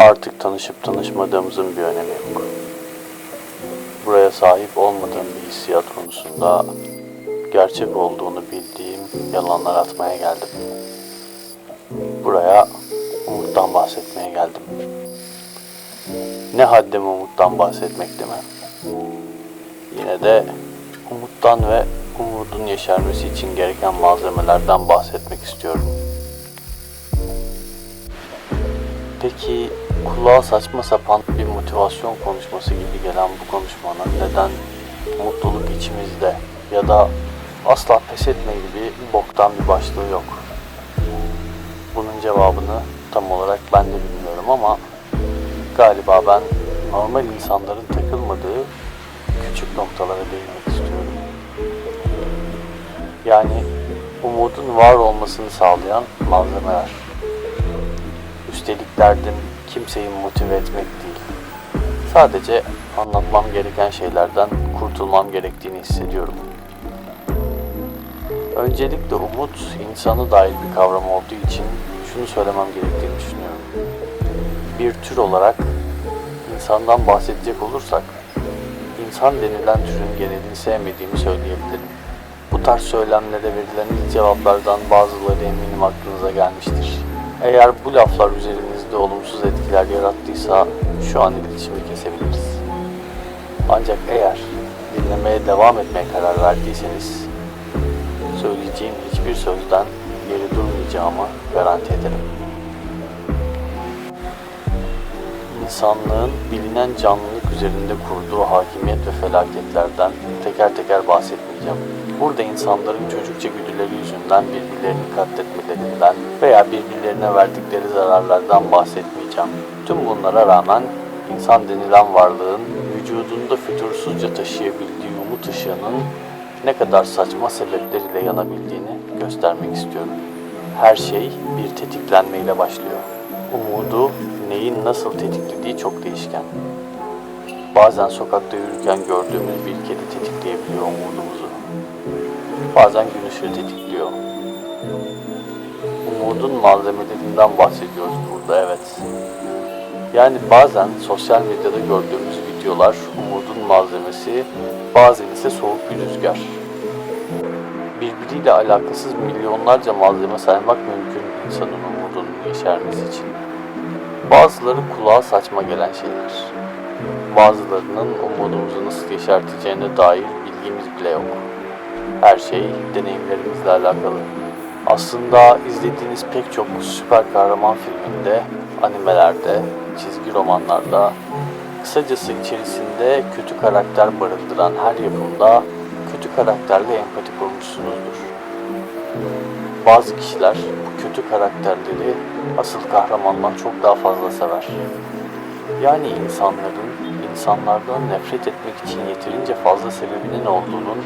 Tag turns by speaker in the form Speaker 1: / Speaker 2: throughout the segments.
Speaker 1: Artık tanışıp tanışmadığımızın bir önemi yok. Buraya sahip olmadığım bir hissiyat konusunda gerçek olduğunu bildiğim yalanlar atmaya geldim. Buraya umuttan bahsetmeye geldim. Ne haddim umuttan bahsetmek mi? Yine de umuttan ve umudun yeşermesi için gereken malzemelerden bahsetmek istiyorum. Peki kulağa saçma sapan bir motivasyon konuşması gibi gelen bu konuşmanın neden mutluluk içimizde ya da asla pes etme gibi boktan bir başlığı yok? Bunun cevabını tam olarak ben de bilmiyorum ama galiba ben normal insanların takılmadığı küçük noktalara değinmek istiyorum. Yani umudun var olmasını sağlayan malzemeler. Üstelik derdim kimseyi motive etmek değil. Sadece anlatmam gereken şeylerden kurtulmam gerektiğini hissediyorum. Öncelikle umut insanı dair bir kavram olduğu için şunu söylemem gerektiğini düşünüyorum. Bir tür olarak insandan bahsedecek olursak insan denilen türün genelini sevmediğimi söyleyebilirim. Bu tarz söylemlere verilen ilk cevaplardan bazıları eminim aklınıza gelmiştir. Eğer bu laflar üzerinizde olumsuz etkiler yarattıysa şu an iletişimi kesebiliriz. Ancak eğer dinlemeye devam etmeye karar verdiyseniz söyleyeceğim hiçbir sözden geri durmayacağımı garanti ederim. İnsanlığın bilinen canlılık üzerinde kurduğu hakimiyet ve felaketlerden teker teker bahsetmeyeceğim. Burada insanların çocukça güdüleri yüzünden birbirlerini katletmelerinden veya birbirlerine verdikleri zararlardan bahsetmeyeceğim. Tüm bunlara rağmen insan denilen varlığın vücudunda fütursuzca taşıyabildiği umut ışığının ne kadar saçma sebepler ile yanabildiğini göstermek istiyorum. Her şey bir tetiklenmeyle başlıyor. Umudu neyin nasıl tetiklediği çok değişken. Bazen sokakta yürürken gördüğümüz bir kedi tetikleyebiliyor umudumuzu. Bazen gün ışığı tetikliyor. Umudun malzemelerinden bahsediyoruz burada evet. Yani bazen sosyal medyada gördüğümüz videolar umudun malzemesi, bazen ise soğuk bir rüzgar. Birbiriyle alakasız milyonlarca malzeme saymak mümkün insanın umudunun yeşermesi için. Bazıları kulağa saçma gelen şeyler. Bazılarının umudumuzu nasıl yeşerteceğine dair bilgimiz bile yok. Her şey deneyimlerimizle alakalı. Aslında izlediğiniz pek çok süper kahraman filminde, animelerde, çizgi romanlarda, kısacası içerisinde kötü karakter barındıran her yapımda kötü karakterle empati kurmuşsunuzdur. Bazı kişiler bu kötü karakterleri asıl kahramandan çok daha fazla sever. Yani insanların insanlardan nefret etmek için yeterince fazla sebebinin olduğunun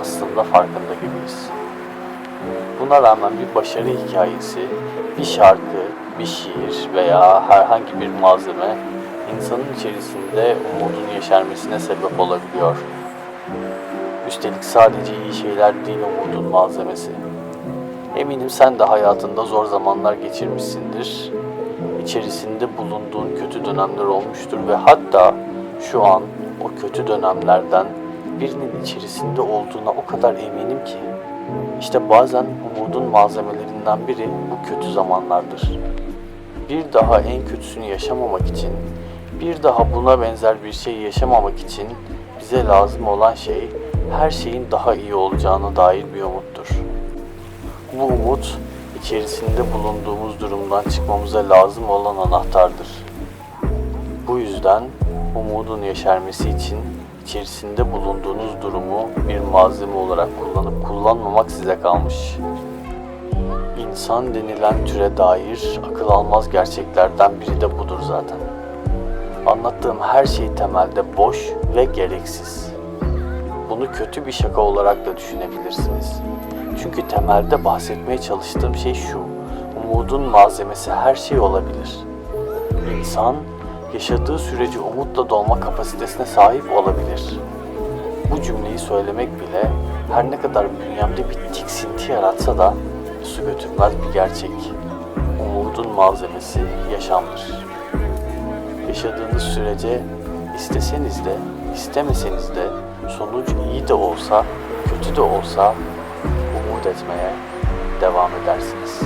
Speaker 1: aslında farkında gibiyiz. Buna rağmen bir başarı hikayesi, bir şarkı, bir şiir veya herhangi bir malzeme insanın içerisinde umudun yeşermesine sebep olabiliyor. Üstelik sadece iyi şeyler değil umudun malzemesi. Eminim sen de hayatında zor zamanlar geçirmişsindir. İçerisinde bulunduğun kötü dönemler olmuştur ve hatta şu an o kötü dönemlerden birinin içerisinde olduğuna o kadar eminim ki. İşte bazen umudun malzemelerinden biri bu kötü zamanlardır. Bir daha en kötüsünü yaşamamak için, bir daha buna benzer bir şey yaşamamak için bize lazım olan şey her şeyin daha iyi olacağına dair bir umuttur. Bu umut içerisinde bulunduğumuz durumdan çıkmamıza lazım olan anahtardır. Bu yüzden umudun yeşermesi için içerisinde bulunduğunuz durumu bir malzeme olarak kullanıp kullanmamak size kalmış. İnsan denilen türe dair akıl almaz gerçeklerden biri de budur zaten. Anlattığım her şey temelde boş ve gereksiz. Bunu kötü bir şaka olarak da düşünebilirsiniz. Çünkü temelde bahsetmeye çalıştığım şey şu. Umudun malzemesi her şey olabilir. İnsan yaşadığı sürece umutla dolma kapasitesine sahip olabilir. Bu cümleyi söylemek bile her ne kadar bünyemde bir tiksinti yaratsa da su götürmez bir gerçek. Umudun malzemesi yaşamdır. yaşadığınız sürece isteseniz de istemeseniz de sonuç iyi de olsa kötü de olsa umut etmeye devam edersiniz.